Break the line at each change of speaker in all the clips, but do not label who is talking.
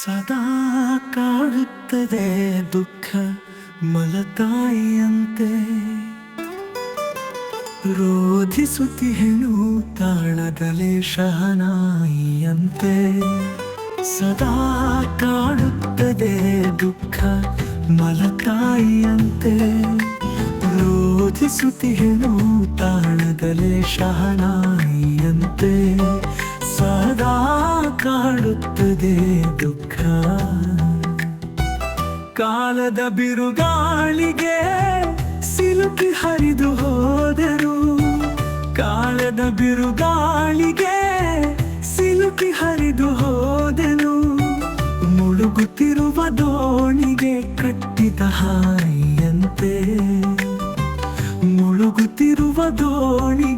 ಸದಾ ಕಾಡುತ್ತದೆ ದುಃಖ ಮಲತಾಯಿಯಂತೆ ರೋಧಿಸುತ್ತಿಹೆನು ತಾಳದಲೆ ಶಹನಾಯಿಯಂತೆ. ಸದಾ ಕಾಡುತ್ತದೆ ದುಃಖ ಮಲತಾಯಿಯಂತೆ ರೋಧಿಸುತ್ತಿಹೆನು ತಾಳದಲೆ ಶಹನಾಯಿಯಂತೆ. ಸದಾ ಕಾಡುತ್ತದೆ ದುಃಖ. ಕಾಲದ ಬಿರುಗಾಳಿಗೆ ಸಿಲುಕಿ ಹರಿದು ಹೋದರು. ಕಾಲದ ಬಿರುಗಾಳಿಗೆ ಸಿಲುಕಿ ಹರಿದು ಹೋದನು. ಮುಳುಗುತ್ತಿರುವ ದೋಣಿಗೆ ಕಟ್ಟಿದ ಹಾಯಿಯಂತೆ. ಮುಳುಗುತ್ತಿರುವ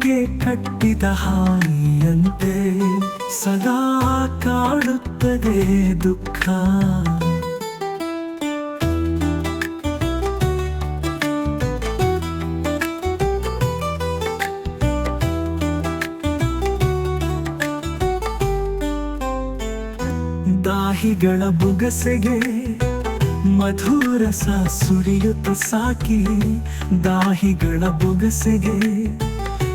ದೋಣಿಗೆ ಕಟ್ಟಿದ ಹಾನಿಯಂತೆ ಸದಾ ಕಾಡುತ್ತದೆ ದುಃಖ. ದಾಹಿಗಳ ಬುಗಸೆಗೆ ಮಧುರಸ ಸುರಿಯುತ್ತ ಸಾಕಿ ದಾಹಿಗಳ ಬುಗಸೆಗೆ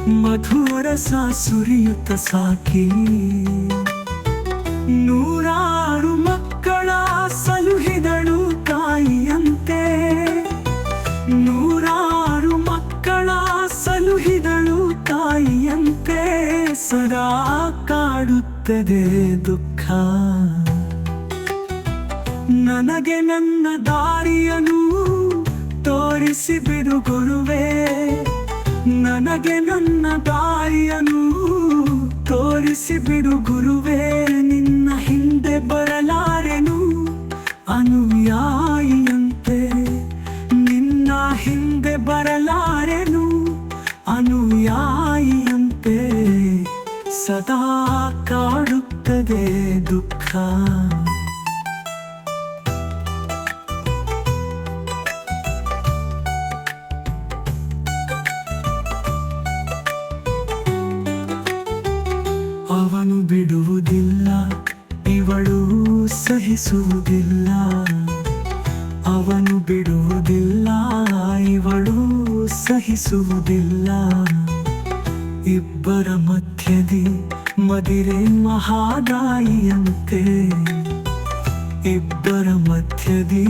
ಮಧುರಸ ಸುರಿಯುತ್ತ ಸಾಕಿ. ನೂರಾರು ಮಕ್ಕಳ ಸಲುಹಿದಳು ತಾಯಿಯಂತೆ. ನೂರಾರು ಮಕ್ಕಳ ಸಲುಹಿದಳು ತಾಯಿಯಂತೆ. ಸದಾ ಕಾಡುತ್ತದೆ ದುಃಖ. ನನಗೆ ನನ್ನ ದಾರಿಯನು ತೋರಿಸಿ ಗುರುವೇ. ನನಗೆ ನನ್ನ ತಾಯಿಯನು ತೋರಿಸಿ ಬಿಡು ಗುರುವೇ, ನಿನ್ನ ಹಿಂದೆ ಬರಲಾರೆನು? ಅನುಯಾಯಿಯಂತೆ ನಿನ್ನ ಹಿಂದೆ ಬರಲಾರೆನು? ಅನುಯಾಯಿಯಂತೆ ಸದಾ ಕಾಡುತ್ತದೆ ದುಃಖ. ಸಹಿಸುವುದಿಲ್ಲ ಅವನು ಬಿಡುವುದಿಲ್ಲ, ಇವಳು ಸಹಿಸುವುದಿಲ್ಲ. ಇಬ್ಬರ ಮಧ್ಯದಿ ಮದಿರೆ ಮಹಾದಾಯಿಯಂತೆ, ಇಬ್ಬರ ಮಧ್ಯದಿ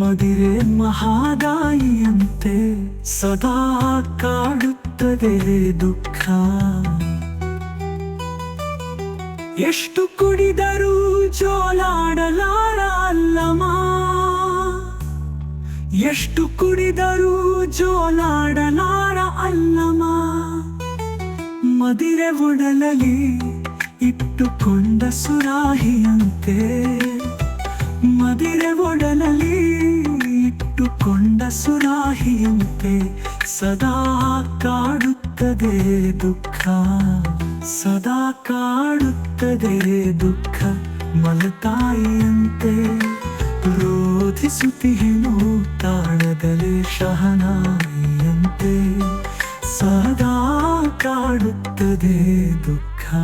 ಮದಿರೆ ಮಹಾದಾಯಿಯಂತೆ, ಸದಾ ಕಾಡುತ್ತದೆ ದುಃಖ. ಎಷ್ಟು ಕುಡಿದರೂ ಜೋಲಾಡಲಾರ ಎಷ್ಟು ಕುಡಿದರೂ ಜೋಲಾಡಲಾರ ಅಲ್ಲಮ ಮದಿರೆ ಒಡಲಲಿ ಇಟ್ಟುಕೊಂಡ ಸುರಾಹಿಯಂತೆ. ಮದಿರೆ ಒಡಲಲಿ ಇಟ್ಟುಕೊಂಡ ಸುರಾಹಿಯಂತೆ ಸದಾ ಕಾಡುತ್ತದೆ ದುಃಖ, ಸದಾ ಕಾಡುತ್ತದೆ ದುಃಖ ಮಲತಾಯಿಯಂತೆ. ರೋಧಿಸುತ್ತಿಹೆನು ತಾಳದಲೆ ಶಹನಾಯಿಯಂತೆ. ಸದಾ ಕಾಡುತ್ತದೆ ದುಃಖ.